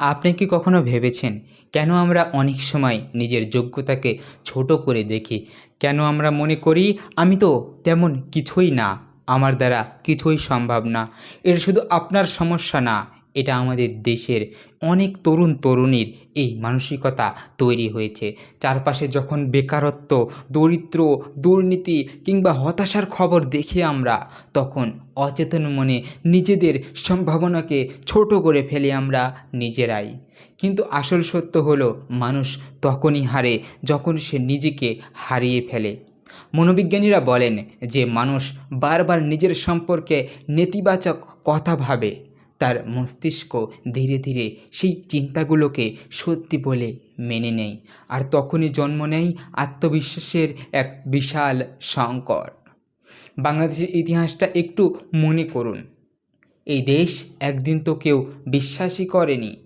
আপনি কি কখনো ভেবেছেন, কেন আমরা অনেক সময় নিজের যোগ্যতাকে ছোট করে দেখি? কেন আমরা মনে করি, আমি তো তেমন কিছুই না, আমার দ্বারা কিছুই সম্ভব না এটা শুধু আপনার সমস্যা না এটা আমাদের দেশের অনেক তরুণ তরুণীর এই মানসিকতা তৈরি হয়েছে। চারপাশে যখন বেকারত্ব, দরিদ্র, দুর্নীতি কিংবা হতাশার খবর দেখি আমরা, তখন অচেতন মনে নিজেদের সম্ভাবনাকে ছোট করে ফেলি আমরা নিজেরাই। কিন্তু আসল সত্য হলো, মানুষ তখনই হারে যখন সে নিজেকে হারিয়ে ফেলে। মনোবিজ্ঞানীরা বলেন যে, মানুষ বারবার নিজের সম্পর্কে নেতিবাচক কথা ভাবে। তার মস্তিষ্ক ধীরে ধীরে সেই চিন্তাগুলোকে সত্যি বলে মেনে নেয় আর তখনই জন্ম নেয় আত্মবিশ্বাসের এক বিশাল সংকট। বাংলাদেশের ইতিহাসটা একটু মনে করুন। এই দেশ একদিন তো কেউ বিশ্বাসই করেনি।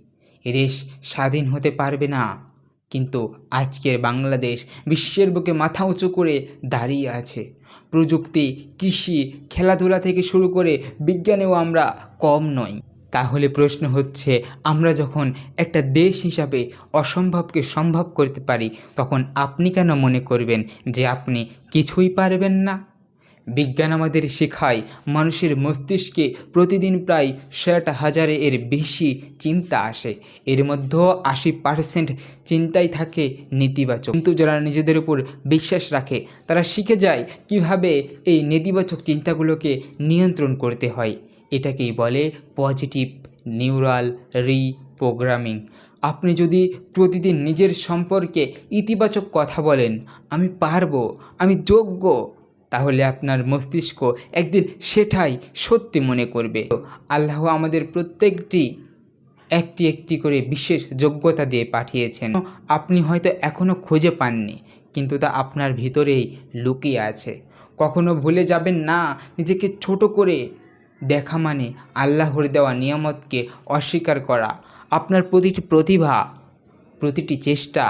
এদেশ স্বাধীন হতে পারবে না। কিন্তু আজকের বাংলাদেশ বিশ্বের বুকে মাথা উঁচু করে দাঁড়িয়ে আছে। প্রযুক্তি, কৃষি, খেলাধুলা থেকে শুরু করে বিজ্ঞানেও আমরা কম নই। তাহলে প্রশ্ন হচ্ছে, আমরা যখন একটা দেশ হিসাবে অসম্ভবকে সম্ভব করতে পারি, তখন আপনি কেন মনে করবেন যে আপনি কিছুই পারবেন না? বিজ্ঞান আমাদের শেখায় মানুষের মস্তিষ্কে প্রতিদিন প্রায় ষাট হাজারে এর বেশি চিন্তা আসে। এর মধ্যেও আশি পার্সেন্ট চিন্তাই থাকে নেতিবাচক। কিন্তু যারা নিজেদের উপর বিশ্বাস রাখে, তারা শিখে যায় কীভাবে এই নেতিবাচক চিন্তাগুলোকে নিয়ন্ত্রণ করতে হয়। এটাকেই বলে পজিটিভ নিউরাল রিপ্রোগ্রামিং। আপনি যদি প্রতিদিন নিজের সম্পর্কে ইতিবাচক কথা বলেন, আমি পারব, আমি যোগ্য তাহলে আপনার মস্তিষ্ক একদিন সেটাই সত্যি মনে করবে। আল্লাহ আমাদের প্রত্যেকটি একটি একটি করে বিশেষ যোগ্যতা দিয়ে পাঠিয়েছেন। আপনি হয়তো এখনও খুঁজে পাননি, কিন্তু তা আপনার ভিতরেই লুকিয়ে আছে। কখনো ভুলে যাবেন না, নিজেকে ছোট করে দেখা মানে আল্লাহর দেওয়া নিয়ামতকে অস্বীকার করা। আপনার প্রতিটি প্রতিভা, প্রতিটি চেষ্টা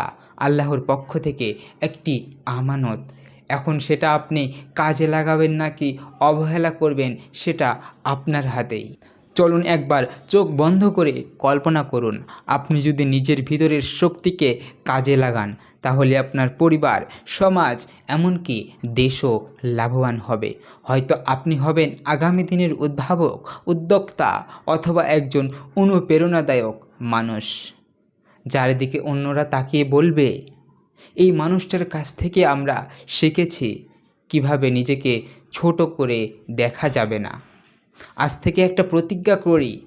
আল্লাহর পক্ষ থেকে একটি আমানত। এখন সেটা আপনি কাজে লাগাবেন নাকি অবহেলা করবেন সেটা আপনার হাতেই। চলুন একবার চোখ বন্ধ করে কল্পনা করুন, আপনি যদি নিজের ভিতরের শক্তিকে কাজে লাগান, তাহলে আপনার পরিবার, সমাজ, এমনকি দেশও লাভবান হবে। হয়তো আপনি হবেন আগামী দিনের উদ্ভাবক, উদ্যোক্তা অথবা একজন অনুপ্রেরণাদায়ক মানুষ। যার দিকে অন্যরা তাকিয়ে বলবে এই মানুষটার কাছ থেকে আমরা শিখেছি কীভাবে নিজেকে ছোট করে দেখা যাবে না। আজ থেকে একটা প্রতিজ্ঞা করি,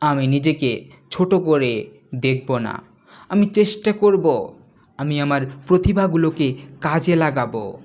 আমি নিজেকে ছোট করে দেখব না। আমি চেষ্টা করব, আমি আমার প্রতিভাগুলোকে কাজে লাগাবো।